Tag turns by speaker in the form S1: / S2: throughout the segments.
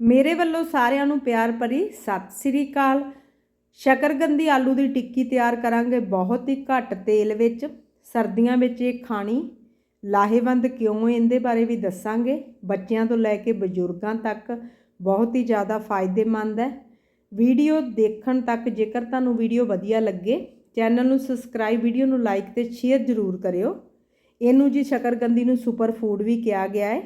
S1: ਮੇਰੇ ਵੱਲੋਂ ਸਾਰਿਆਂ ਨੂੰ ਪਿਆਰ ਭਰੀ ਸਤਿ ਸ੍ਰੀ ਅਕਾਲ। ਸ਼ਕਰਗੰਦੀ ਆਲੂ ਦੀ ਟਿੱਕੀ ਤਿਆਰ ਕਰਾਂਗੇ ਬਹੁਤ ਹੀ ਘੱਟ ਤੇਲ ਵਿੱਚ। ਸਰਦੀਆਂ ਵਿੱਚ ਇਹ ਖਾਣੀ ਲਾਹੇਵੰਦ ਕਿਉਂ ਇਹਦੇ ਬਾਰੇ ਵੀ ਦੱਸਾਂਗੇ। ਬੱਚਿਆਂ ਤੋਂ ਲੈ ਕੇ ਬਜ਼ੁਰਗਾਂ ਤੱਕ ਬਹੁਤ ਹੀ ਜ਼ਿਆਦਾ ਫਾਇਦੇਮੰਦ ਹੈ। ਵੀਡੀਓ ਦੇਖਣ ਤੱਕ ਜੇਕਰ ਤੁਹਾਨੂੰ ਵੀਡੀਓ ਵਧੀਆ ਲੱਗੇ, ਚੈਨਲ ਨੂੰ ਸਬਸਕ੍ਰਾਈਬ, ਵੀਡੀਓ ਨੂੰ ਲਾਈਕ ਤੇ ਸ਼ੇਅਰ ਜ਼ਰੂਰ ਕਰਿਓ। ਇਹਨੂੰ ਜੀ ਸ਼ਕਰਗੰਦੀ ਨੂੰ ਸੁਪਰ ਫੂਡ ਵੀ ਕਿਹਾ ਗਿਆ ਹੈ।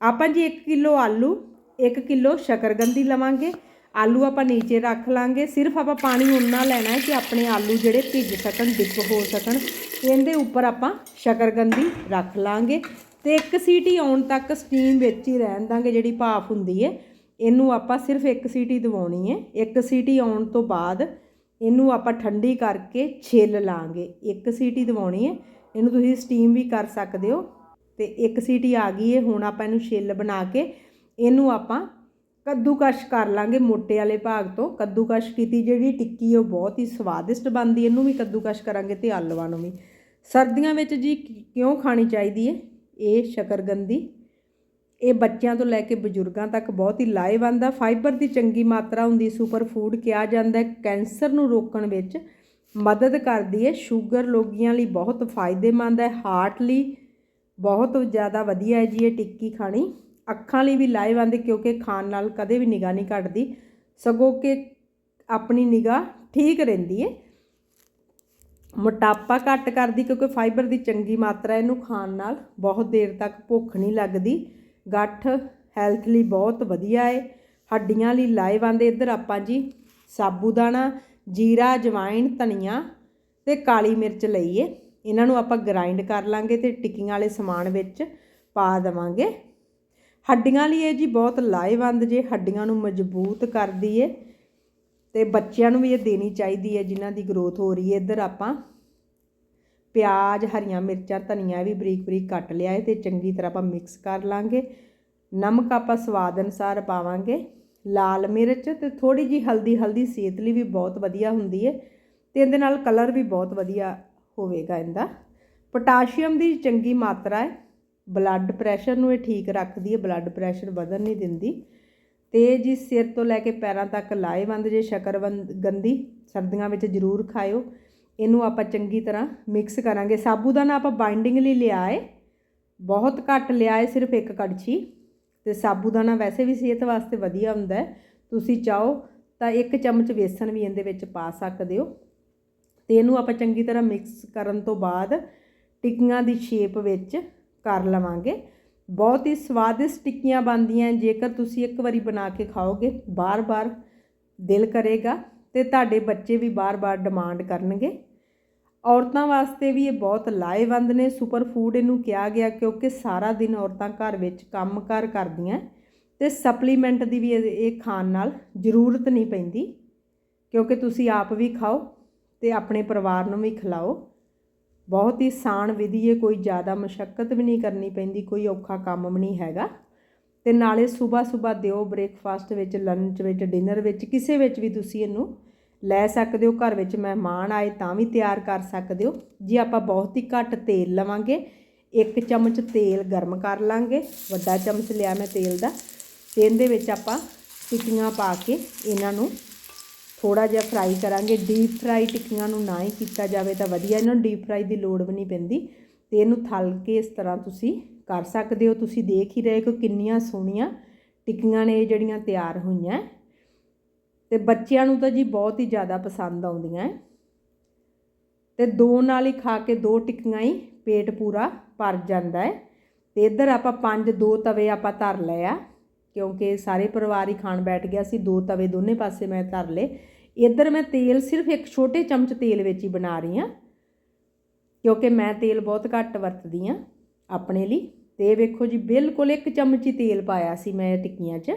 S1: ਆਪਾਂ ਜੀ 1 ਕਿਲੋ ਆਲੂ 1 ਕਿਲੋ ਸ਼ਕਰਗੰਦੀ ਲਵਾਂਗੇ। ਆਲੂ ਆਪਾਂ ਨੀਚੇ ਰੱਖ ਲਾਂਗੇ। ਸਿਰਫ ਆਪਾਂ ਪਾਣੀ ਉਨਾ ਲੈਣਾ ਹੈ ਕਿ ਆਪਣੇ ਆਲੂ ਜਿਹੜੇ ਭਿੱਜ ਸਕਣ, ਡਿੱਪ ਹੋ ਸਕਣ। ਇਹਦੇ ਉੱਪਰ ਆਪਾਂ ਸ਼ਕਰਗੰਦੀ ਰੱਖ ਲਾਂਗੇ ਤੇ ਇੱਕ ਸੀਟੀ ਆਉਣ ਤੱਕ ਸਟੀਮ ਵਿੱਚ ਹੀ ਰਹਿਣ ਦਾਂਗੇ, ਜਿਹੜੀ ਭਾਫ ਹੁੰਦੀ ਹੈ। ਇਹਨੂੰ ਆਪਾਂ ਸਿਰਫ ਇੱਕ ਸੀਟੀ ਦਿਵਾਉਣੀ ਹੈ। ਇੱਕ ਸੀਟੀ ਆਉਣ ਤੋਂ ਬਾਅਦ ਇਹਨੂੰ ਆਪਾਂ ਠੰਡੀ ਕਰਕੇ ਛਿੱਲ ਲਾਂਗੇ। ਇੱਕ ਸੀਟੀ ਦਿਵਾਉਣੀ ਹੈ। ਇਹਨੂੰ ਤੁਸੀਂ ਸਟੀਮ ਵੀ ਕਰ ਸਕਦੇ ਹੋ। ਤੇ ਇੱਕ ਸੀਟੀ ਆ ਗਈ ਹੈ। ਹੁਣ ਆਪਾਂ ਇਹਨੂੰ ਛਿੱਲ ਬਣਾ ਕੇ ਇਹਨੂੰ ਆਪਾਂ ਕੱਦੂਕਸ਼ ਕਰ ਲਾਂਗੇ ਮੋਟੇ ਵਾਲੇ ਭਾਗ ਤੋਂ। ਕੱਦੂਕਸ਼ ਕੀਤੀ ਜਿਹੜੀ ਟਿੱਕੀ, ਉਹ ਬਹੁਤ ਹੀ ਸਵਾਦਿਸ਼ਟ ਬਣਦੀ। ਇਹਨੂੰ ਵੀ ਕੱਦੂਕਸ਼ ਕਰਾਂਗੇ ਤੇ ਆਲੂਆਂ ਨੂੰ ਵੀ। ਸਰਦੀਆਂ ਵਿੱਚ ਜੀ ਕਿਉਂ ਖਾਣੀ ਚਾਹੀਦੀ ਹੈ ਇਹ ਸ਼ਕਰਗੰਦੀ। ਇਹ ਬੱਚਿਆਂ ਤੋਂ ਲੈ ਕੇ ਬਜ਼ੁਰਗਾਂ ਤੱਕ ਬਹੁਤ ਹੀ ਲਾਹੇਵੰਦ ਆ। ਫਾਈਬਰ ਦੀ ਚੰਗੀ ਮਾਤਰਾ ਹੁੰਦੀ ਸੁਪਰ ਫੂਡ ਕਿਹਾ ਜਾਂਦਾ ਹੈ। ਕੈਂਸਰ ਨੂੰ ਰੋਕਣ ਵਿੱਚ ਮਦਦ ਕਰਦੀ ਹੈ ਸ਼ੂਗਰ ਰੋਗੀਆਂ ਲਈ ਬਹੁਤ ਫਾਇਦੇਮੰਦ ਹੈ। ਹਾਰਟ ਲਈ ਬਹੁਤ ਜ਼ਿਆਦਾ ਵਧੀਆ ਹੈ ਜੀ ਇਹ ਟਿੱਕੀ ਖਾਣੀ। ਅੱਖਾਂ ਲਈ ਵੀ ਲਾਹੇਵੰਦ ਕਿਉਂਕਿ ਖਾਣ ਨਾਲ ਕਦੇ ਵੀ ਨਿਗਾਹ ਨਹੀਂ ਘਟਦੀ, ਸਗੋਂ ਕਿ ਆਪਣੀ ਨਿਗਾਹ ਠੀਕ ਰਹਿੰਦੀ ਹੈ। ਮੋਟਾਪਾ ਘੱਟ ਕਰਦੀ ਕਿਉਂਕਿ ਫਾਈਬਰ ਦੀ ਚੰਗੀ ਮਾਤਰਾ ਇਹਨੂੰ ਖਾਣ ਨਾਲ ਬਹੁਤ ਦੇਰ ਤੱਕ ਭੁੱਖ ਨਹੀਂ ਲੱਗਦੀ। ਗੱਠ ਹੈਲਥ ਲਈ ਬਹੁਤ ਵਧੀਆ ਹੈ। ਹੱਡੀਆਂ ਲਈ ਲਾਹੇਵੰਦ ਇੱਧਰ ਆਪਾਂ ਜੀ ਸਾਬੂਦਾਣਾ, ਜੀਰਾ ਜਵਾਇਣ ਧਨੀਆ ਤੇ ਕਾਲੀ ਮਿਰਚ ਲਈਏ ਇਹਨਾਂ ਨੂੰ ਆਪਾਂ ਗ੍ਰਾਈਂਡ ਕਰ ਲਾਂਗੇ ਤੇ ਟਿੱਕੀਆਂ ਵਾਲੇ ਸਮਾਨ ਵਿੱਚ ਪਾ ਦੇਵਾਂਗੇ। ਹੱਡੀਆਂ ਲਈ ਇਹ ਜੀ ਬਹੁਤ ਲਾਹੇਵੰਦ ਜੇ, ਹੱਡੀਆਂ ਨੂੰ ਮਜ਼ਬੂਤ ਕਰਦੀ ਏ ਤੇ ਬੱਚਿਆਂ ਨੂੰ ਵੀ ਇਹ ਦੇਣੀ ਚਾਹੀਦੀ ਹੈ ਜਿਨ੍ਹਾਂ ਦੀ ਗਰੋਥ ਹੋ ਰਹੀ ਹੈ ਇੱਧਰ ਆਪਾਂ ਪਿਆਜ਼, ਹਰੀਆਂ ਮਿਰਚਾਂ, ਧਨੀਆ ਵੀ ਬਰੀਕ ਬਰੀਕ ਕੱਟ ਲਿਆ ਹੈ ਤੇ ਚੰਗੀ ਤਰ੍ਹਾਂ ਆਪਾਂ ਮਿਕਸ ਕਰ ਲਾਂਗੇ। ਨਮਕ ਆਪਾਂ ਸਵਾਦ ਅਨੁਸਾਰ ਪਾਵਾਂਗੇ, ਲਾਲ ਮਿਰਚ ਤੇ ਥੋੜੀ ਜੀ ਹਲਦੀ ਹਲਦੀ ਸਿਹਤ ਲਈ ਵੀ ਬਹੁਤ ਵਧੀਆ ਹੁੰਦੀ ਹੈ ਤੇ ਇਹਦੇ ਨਾਲ ਕਲਰ ਵੀ ਬਹੁਤ ਵਧੀਆ ਹੋਵੇਗਾ ਇਹਦਾ। ਪੋਟਾਸ਼ੀਅਮ ਦੀ ਚੰਗੀ ਮਾਤਰਾ ਹੈ ਬਲੱਡ ਪ੍ਰੈਸ਼ਰ ਨੂੰ ਇਹ ਠੀਕ ਰੱਖਦੀ ਹੈ ਬਲੱਡ ਪ੍ਰੈਸ਼ਰ ਵਧਣ ਨਹੀਂ ਦਿੰਦੀ। ਤੇ ਜੀ ਸਿਰ ਤੋਂ ਲੈ ਕੇ ਪੈਰਾਂ ਤੱਕ ਲਾਹੇਵੰਦ ਜੇ ਸ਼ਕਰਵੰਦ ਗੰਦੀ ਸਰਦੀਆਂ ਵਿੱਚ ਜ਼ਰੂਰ ਖਾਇਓ। ਇਹਨੂੰ ਆਪਾਂ ਚੰਗੀ ਤਰ੍ਹਾਂ ਮਿਕਸ ਕਰਾਂਗੇ। ਸਾਬੂਦਾਨਾ ਆਪਾਂ ਬਾਈਂਡਿੰਗ ਲਈ ਲਿਆ ਹੈ ਬਹੁਤ ਘੱਟ ਲਿਆ ਹੈ ਸਿਰਫ ਇੱਕ ਕੜਛੀ। ਤੇ ਸਾਬੂਦਾਨਾ ਵੈਸੇ ਵੀ ਸਿਹਤ ਵਾਸਤੇ ਵਧੀਆ ਹੁੰਦਾ ਹੈ ਤੁਸੀਂ ਚਾਹੋ ਤਾਂ ਇੱਕ ਚਮਚ ਵੇਸਣ ਵੀ ਇਹਦੇ ਵਿੱਚ ਪਾ ਸਕਦੇ ਹੋ। ਤੇ ਇਹਨੂੰ ਆਪਾਂ ਚੰਗੀ ਤਰ੍ਹਾਂ ਮਿਕਸ ਕਰਨ ਤੋਂ ਬਾਅਦ ਟਿੱਕੀਆਂ ਦੀ ਸ਼ੇਪ ਵਿੱਚ ਕਰ ਲਵਾਂਗੇ। ਬਹੁਤ ਹੀ ਸਵਾਦਿਸ਼ਟ ਟਿੱਕੀਆਂ ਬਣਦੀਆਂ ਜੇਕਰ ਤੁਸੀਂ ਇੱਕ ਵਾਰੀ ਬਣਾ ਕੇ ਖਾਓਗੇ, ਬਾਰ-ਬਾਰ ਦਿਲ ਕਰੇਗਾ ਤੇ ਤੁਹਾਡੇ ਬੱਚੇ ਵੀ ਬਾਰ-ਬਾਰ ਡਿਮਾਂਡ ਕਰਨਗੇ। ਔਰਤਾਂ ਵਾਸਤੇ ਵੀ ਇਹ ਬਹੁਤ ਲਾਹੇਵੰਦ ਨੇ, ਸੁਪਰ ਫੂਡ ਇਹਨੂੰ ਕਿਹਾ ਗਿਆ ਕਿਉਂਕਿ ਸਾਰਾ ਦਿਨ ਔਰਤਾਂ ਘਰ ਵਿੱਚ ਕੰਮਕਾਰ ਕਰਦੀਆਂ ਤੇ ਸਪਲੀਮੈਂਟ ਦੀ ਵੀ ਇਹ ਖਾਣ ਨਾਲ ਜ਼ਰੂਰਤ ਨਹੀਂ ਪੈਂਦੀ ਕਿਉਂਕਿ ਤੁਸੀਂ ਆਪ ਵੀ ਖਾਓ ਤੇ ਆਪਣੇ ਪਰਿਵਾਰ ਨੂੰ ਵੀ ਖਿਲਾਓ। ਬਹੁਤ ਹੀ ਆਸਾਨ ਵਿਧੀ ਹੈ ਕੋਈ ਜ਼ਿਆਦਾ ਮੁਸ਼ਕਲ ਵੀ ਨਹੀਂ ਕਰਨੀ ਪੈਂਦੀ, ਕੋਈ ਔਖਾ ਕੰਮ ਵੀ ਨਹੀਂ ਹੈਗਾ। ਤੇ ਨਾਲੇ ਸਵੇਰ ਸਵੇਰ ਦਿਓ ਬ੍ਰੇਕਫਾਸਟ ਵਿੱਚ ਲੰਚ ਵਿੱਚ ਡਿਨਰ ਵਿੱਚ, ਕਿਸੇ ਵਿੱਚ ਵੀ ਤੁਸੀਂ ਇਹਨੂੰ ਲੈ ਸਕਦੇ ਹੋ। ਘਰ ਵਿੱਚ ਮਹਿਮਾਨ ਆਏ ਤਾਂ ਵੀ ਤਿਆਰ ਕਰ ਸਕਦੇ ਹੋ। ਜੇ ਆਪਾਂ ਬਹੁਤ ਹੀ ਘੱਟ ਤੇਲ ਲਵਾਂਗੇ, ਇੱਕ ਚਮਚ ਤੇਲ ਗਰਮ ਕਰ ਲਾਂਗੇ, ਵੱਡਾ ਚਮਚ ਲਿਆ ਮੈਂ ਤੇਲ ਦਾ, ਤੇ ਇਹਦੇ ਵਿੱਚ ਆਪਾਂ ਟਿੱਕੀਆਂ ਪਾ ਕੇ ਇਹਨਾਂ ਨੂੰ ਥੋੜਾ ਜਿਹਾ ਫਰਾਈ ਕਰਾਂਗੇ। ਡੀਪ ਫਰਾਈ ਟਿੱਕੀਆਂ ਨੂੰ ਨਾ ਹੀ ਕੀਤਾ ਜਾਵੇ ਤਾਂ ਵਧੀਆ, ਇਹਨਾਂ ਨੂੰ ਡੀਪ ਫਰਾਈ ਦੀ ਲੋੜ ਵੀ ਨਹੀਂ ਪੈਂਦੀ। ਤੇ ਇਹਨੂੰ ਥਲ ਕੇ ਇਸ ਤਰ੍ਹਾਂ ਤੁਸੀਂ ਕਰ ਸਕਦੇ ਹੋ। ਤੁਸੀਂ ਦੇਖ ਹੀ ਰਹੇ ਕਿ ਕਿੰਨੀਆਂ ਸੋਹਣੀਆਂ ਟਿੱਕੀਆਂ ਨੇ ਇਹ ਜਿਹੜੀਆਂ ਤਿਆਰ ਹੋਈਆਂ। ਤੇ ਬੱਚਿਆਂ ਨੂੰ ਤਾਂ ਜੀ ਬਹੁਤ ਹੀ ਜ਼ਿਆਦਾ ਪਸੰਦ ਆਉਂਦੀਆਂ। ਤੇ ਦੋ ਨਾਲ ਹੀ ਖਾ ਕੇ ਦੋ ਟਿੱਕੀਆਂ ਹੀ ਪੇਟ ਪੂਰਾ ਭਰ ਜਾਂਦਾ ਹੈ। ਤੇ ਇੱਧਰ ਆਪਾਂ ਪੰਜ ਦੋ ਤਵੇ ਆਪਾਂ ਧਰ ਲਏ ਆ, ਕਿਉਂਕਿ ਸਾਰੇ ਪਰਿਵਾਰ ਹੀ ਖਾਣ ਬੈਠ ਗਿਆ ਸੀ। ਦੋ ਤਵੇ ਦੋਨੇ ਪਾਸੇ ਮੈਂ ਧਰ ਲਏ। ਇੱਧਰ ਮੈਂ ਤੇਲ ਸਿਰਫ ਇੱਕ ਛੋਟੇ ਚਮਚ ਤੇਲ ਵਿੱਚ ਹੀ ਬਣਾ ਰਹੀ ਹਾਂ, ਕਿਉਂਕਿ ਮੈਂ ਤੇਲ ਬਹੁਤ ਘੱਟ ਵਰਤਦੀ ਹਾਂ ਆਪਣੇ ਲਈ। ਤੇ ਇਹ ਵੇਖੋ ਜੀ, ਬਿਲਕੁਲ ਇੱਕ ਚਮਚ ਹੀ ਤੇਲ ਪਾਇਆ ਸੀ ਮੈਂ ਟਿੱਕੀਆਂ 'ਚ।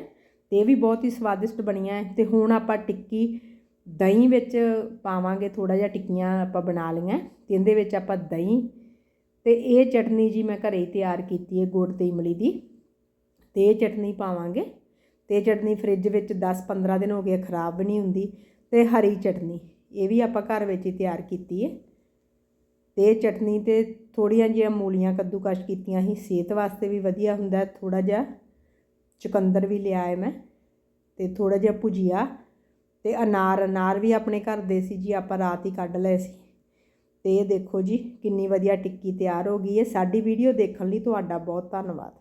S1: ਤੇ ਇਹ ਵੀ ਬਹੁਤ ਹੀ ਸਵਾਦਿਸ਼ਟ ਬਣੀਆਂ ਤੇ ਹੁਣ ਆਪਾਂ ਟਿੱਕੀ ਦਹੀਂ ਵਿੱਚ ਪਾਵਾਂਗੇ ਥੋੜਾ ਜਿਹਾ ਟਿੱਕੀਆਂ ਆਪਾਂ ਬਣਾ ਲਈਆਂ ਤੇ ਇਹਦੇ ਵਿੱਚ ਆਪਾਂ ਦਹੀਂ ਤੇ ਇਹ ਚਟਨੀ ਜੀ ਮੈਂ ਘਰੇ ਹੀ ਤਿਆਰ ਕੀਤੀ ਹੈ ਗੁੜ ਤੇ ਇਮਲੀ ਦੀ। ਤੇ ਇਹ ਚਟਨੀ ਪਾਵਾਂਗੇ। ਤੇ ਚਟਨੀ ਫ੍ਰਿਜ ਵਿੱਚ 10-15 ਦਿਨ ਹੋ ਗਏ ਖਰਾਬ ਵੀ ਨਹੀਂ ਹੁੰਦੀ। ਤੇ ਹਰੀ ਚਟਨੀ, ਇਹ ਵੀ ਆਪਾਂ ਘਰ ਵਿੱਚ ਹੀ ਤਿਆਰ ਕੀਤੀ ਹੈ ਤੇ ਇਹ ਚਟਨੀ ਤੇ ਥੋੜੀਆਂ ਜਿਹੀਆਂ ਮੂਲੀਆਂ ਕੱਦੂਕਸ਼ ਕੀਤੀਆਂ ਸੀ, ਸਿਹਤ ਵਾਸਤੇ ਵੀ ਵਧੀਆ ਹੁੰਦਾ ਥੋੜਾ ਜਿਹਾ ਚੁਕੰਦਰ ਵੀ ਲਿਆ ਹੈ ਮੈਂ, ਤੇ ਥੋੜਾ ਜਿਹਾ ਭੁਜੀਆ, ਤੇ ਅਨਾਰ ਅਨਾਰ ਵੀ ਆਪਣੇ ਘਰ ਦੇ ਸੀ ਜੀ, ਆਪਾਂ ਰਾਤ ਹੀ ਕੱਢ ਲਏ ਸੀ। ਤੇ ਇਹ ਦੇਖੋ ਜੀ, ਕਿੰਨੀ ਵਧੀਆ ਟਿੱਕੀ ਤਿਆਰ ਹੋ ਗਈ ਹੈ ਸਾਡੀ ਵੀਡੀਓ ਦੇਖਣ ਲਈ ਤੁਹਾਡਾ ਬਹੁਤ ਧੰਨਵਾਦ।